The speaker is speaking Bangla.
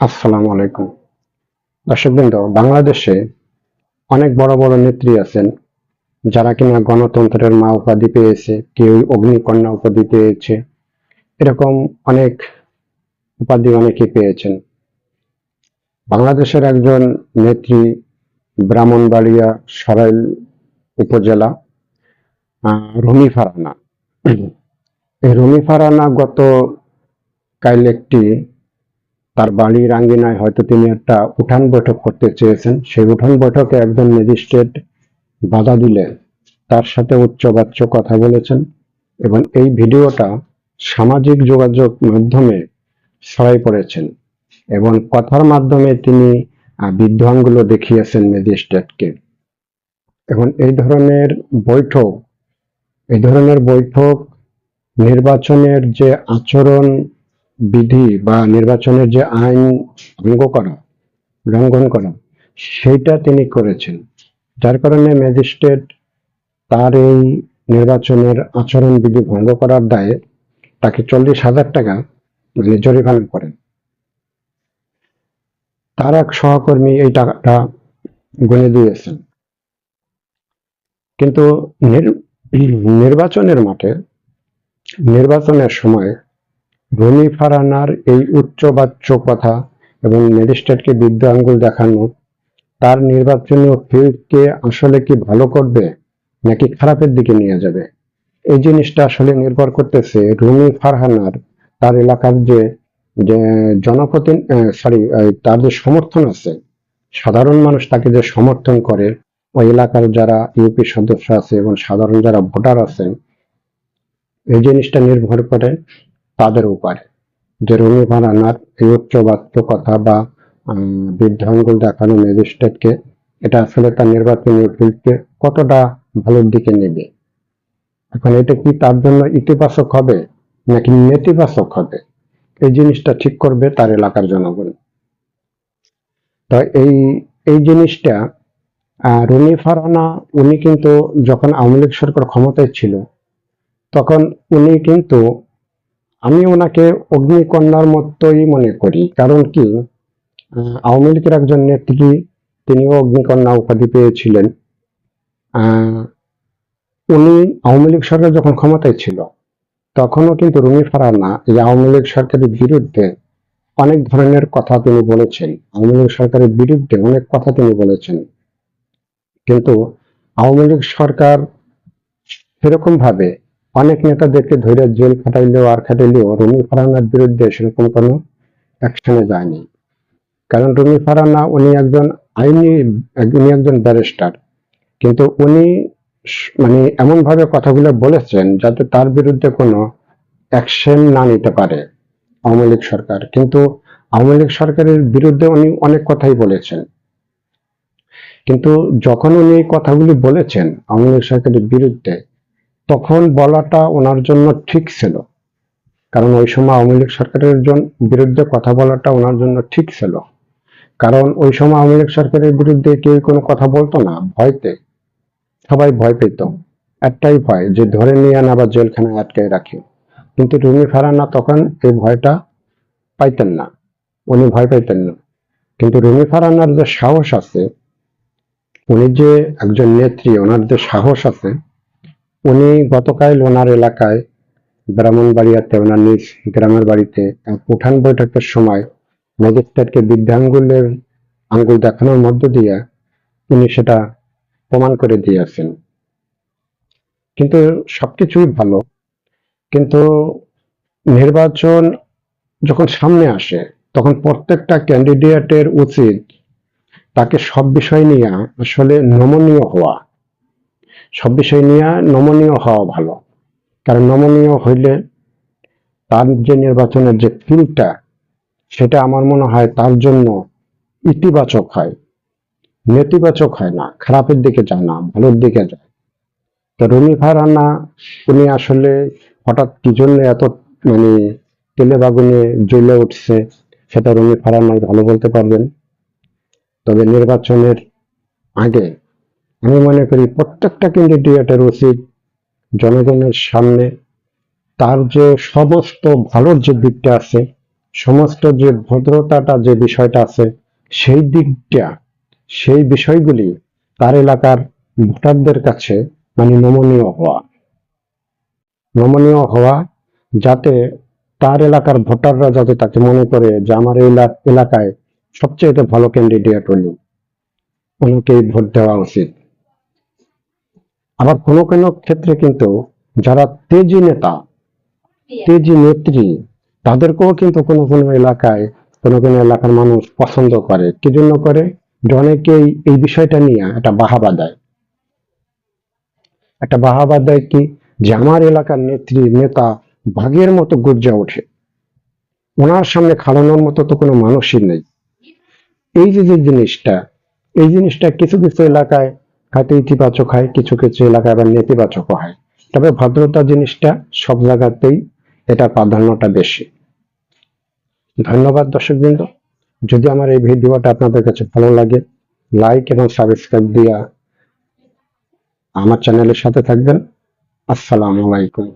আসসালামু আলাইকুম। দর্শকবৃন্দ, বাংলাদেশে অনেক বড় বড় নেত্রী আছেন, যারা কিনা গণতন্ত্রের মা উপাধি পেয়েছে কেউ অগ্নিকন্যা উপাধি পেয়েছে। এরকম অনেক উপাধি অনেকে পেয়েছেন। বাংলাদেশের একজন নেত্রী ব্রাহ্মণবাড়িয়া সরাইল উপজেলা রুমি ফারানা। এই রুমি ফারানা গত কাল একটি তার বাড়ির আঙ্গিনায় হয়তো তিনি একটা উঠান বৈঠক করতে চেয়েছেন। সেই উঠান বৈঠকে একজন ম্যাজিস্ট্রেট বাধা দিলে তার সাথে উচ্চবাচ্য কথা বলেছেন এবং এই ভিডিওটা সামাজিক যোগাযোগ মাধ্যমে ছড়াই পড়েছেন এবং কথার মাধ্যমে তিনি আহ, বিদ্রোহগুলো দেখিয়েছেন ম্যাজিস্ট্রেটকে। এবং এই ধরনের বৈঠক এই ধরনের বৈঠক নির্বাচনের যে আচরণ বিধি বা নির্বাচনের যে আইন ভঙ্গ করা, লঙ্ঘন করা, সেইটা তিনি করেছেন। যার কারণে ম্যাজিস্ট্রেট তার এই নির্বাচনের আচরণ বিধি ভঙ্গ করার দায়ে তাকে চল্লিশ হাজার টাকা মানে জরিমানা করেন। তার এক সহকর্মী এই টাকাটা গুনে দিয়েছেন। কিন্তু নির- নির্বাচনের মাঠে নির্বাচনের সময় রুমি ফারানার এই উচ্চবাচ্য কথা এবং ম্যাজিস্ট্রেটকে বিদ্য আঙ্গুল দেখানো, তার নির্বাচনী ফিল্ডকে আসলে কি ভালো করবে নাকি খারাপের দিকে নিয়ে যাবে? এই জিনিসটা আসলে নির্ভর করতেছে রুমি ফারহানার তার এলাকার যে জনপ্রতি সরি তার যে সমর্থন আছে, সাধারণ মানুষ তাকে যে সমর্থন করে, ওই এলাকার যারা ইউপি সদস্য আছে এবং সাধারণ যারা ভোটার আছেন, এই জিনিসটা নির্ভর করে তাদের উপরে। যে রুমি ফারহানার এই উচ্চবাচ্য কথা বা বৃদ্ধাঙ্গুল দেখানো ম্যাজিস্ট্রেটকে এটা আসলে তার নির্বাচনী ফিল্ডকে কতটা ভালোর দিকে নেবে? এখন এটা কি তার জন্য ইতিবাচক হবে নাকি নেতিবাচক হবে? এই জিনিসটা ঠিক করবে তার এলাকার জনগণ। তো এই এই জিনিসটা রুমি ফারহানা উনি কিন্তু যখন আওয়ামী লীগ সরকার ক্ষমতায় ছিল, তখন উনি কিন্তু আমি ওনাকে অগ্নিকন্যার মতোই মনে করি। কারণ কি? আওয়ামী লীগের একজন নেত্রী, তিনিও অগ্নিকন্যা উপাধি পেয়েছিলেন। উনি আওয়ামী লীগ সরকার যখন ক্ষমতায় ছিল, তখনও কিন্তু রুমি ফারানা এই আওয়ামী লীগ সরকারের বিরুদ্ধে অনেক ধরনের কথা তিনি বলেছেন। আওয়ামী লীগ সরকারের বিরুদ্ধে অনেক কথা তিনি বলেছেন। কিন্তু আওয়ামী লীগ সরকার সেরকম ভাবে অনেক নেতাদেরকে ধরে জেল খাটাইলেও আর খাটাইলেও রুমি ফারানার বিরুদ্ধে সেরকম কোনো অ্যাকশনে যায়নি। কারণ রুমি ফারানা উনি একজন আইনি, উনি একজন ব্যারিস্টার কিন্তু উনি মানে এমনভাবে কথাগুলো বলেছেন যাতে তার বিরুদ্ধে কোনো অ্যাকশন না নিতে পারে আওয়ামী লীগ সরকার। কিন্তু আওয়ামী লীগ সরকারের বিরুদ্ধে উনি অনেক কথাই বলেছেন। কিন্তু যখন উনি কথাগুলি বলেছেন আওয়ামী লীগ সরকারের বিরুদ্ধে তখন বলাটা ওনার জন্য ঠিক ছিল। কারণ ওই সময় আওয়ামী লীগ সরকারের বিরুদ্ধে কথা বলাটা ওনার জন্য ঠিক ছিল। কারণ ওই সময় আওয়ামী লীগ সরকারের বিরুদ্ধে কেউ কোনো কথা বলতো না, ভয়তে। সবাই ভয় পেত। একটাই ভয়, যে ধরে নিয়ে আনা বা জেলখানায় আটকায় রাখে। কিন্তু রুমি ফারানা তখন এই ভয়টা পাইতেন না। উনি ভয় পাইতেন না। কিন্তু রুমি ফারানার যে সাহস আছে, উনি যে একজন নেত্রী, ওনার যে সাহস আছে উনি গতকাল ওনার এলাকায় ব্রাহ্মণবাড়িয়াতে, ওনার নিজ গ্রামের বাড়িতে উঠান বৈঠকের সময় ম্যাজিস্ট্রেটকে বৃদ্ধাঙ্গুলের আঙ্গুল দেখানোর মধ্য দিয়ে উনি সেটা প্রমাণ করে দিয়েছেন। কিন্তু সবকিছুই ভালো। কিন্তু নির্বাচন যখন সামনে আসে, তখন প্রত্যেকটা ক্যান্ডিডেটের উচিত তাকে সব বিষয় নিয়ে আসলে নমনীয় হওয়া। সব বিষয় নিয়ে নমনীয় হওয়া ভালো। কারণ নমনীয় হইলে তার যে নির্বাচনের যে ফিল্ডটা সেটা আমার মনে হয় তার জন্য ইতিবাচক হয়। নেতিবাচক হয় না, খারাপের দিকে যায় না, ভালোর দিকে যায়। তো রুমি ফারানা, উনি আসলে হঠাৎ কি জন্য এত মানে তেলে বাগুনে জ্বলে উঠছে, সেটা রুমি ফারানাই ভালো বলতে পারবেন। তবে নির্বাচনের আগে আমি মনে করি প্রত্যেকটা ক্যান্ডিডেটের উচিত জনগণের সামনে তার যে সমস্ত ভালোর যে দিকটা আছে, সমস্ত যে ভদ্রতাটা যে বিষয়টা আছে, সেই দিকটা, সেই বিষয়গুলি তার এলাকার ভোটারদের কাছে মানে নমনীয় হওয়া। নমনীয় হওয়া যাতে তার এলাকার ভোটাররা যাতে তাকে মনে করে যে আমার এলাকায় সবচেয়ে ভালো ক্যান্ডিডেট হলো ওনাকেই ভোট দেওয়া উচিত। আবার কোনো কোনো ক্ষেত্রে কিন্তু যারা তেজি নেতা, তেজি নেত্রী, তাদেরকেও কিন্তু কোনো কোনো এলাকায়, কোনো কোনো এলাকার মানুষ পছন্দ করে। কি জন্য করে? অনেকেই এই বিষয়টা নিয়ে একটা বাহাবা দেয়। একটা বাহাবা দেয় কি? যে আমার এলাকার নেত্রী, নেতা ভাগের মতো গর্জা ওঠে। ওনার সামনে খাড়ানোর মতো তো কোনো মানুষই নেই। এই যে জিনিসটা, এই জিনিসটা কিছু কিছু এলাকায় হয়তো ইতিবাচক হয়, কিছু কিছু এলাকায় আবার নেতিবাচকও হয়। তবে ভদ্রতা জিনিসটা সব জায়গাতেই এটা প্রাধান্যটা বেশি। ধন্যবাদ দর্শকবৃন্দ। যদি আমার এই ভিডিওটা আপনাদের কাছে ভালো লাগে লাইক এবং সাবস্ক্রাইব দিয়া আমার চ্যানেলের সাথে থাকবেন। আসসালামু আলাইকুম।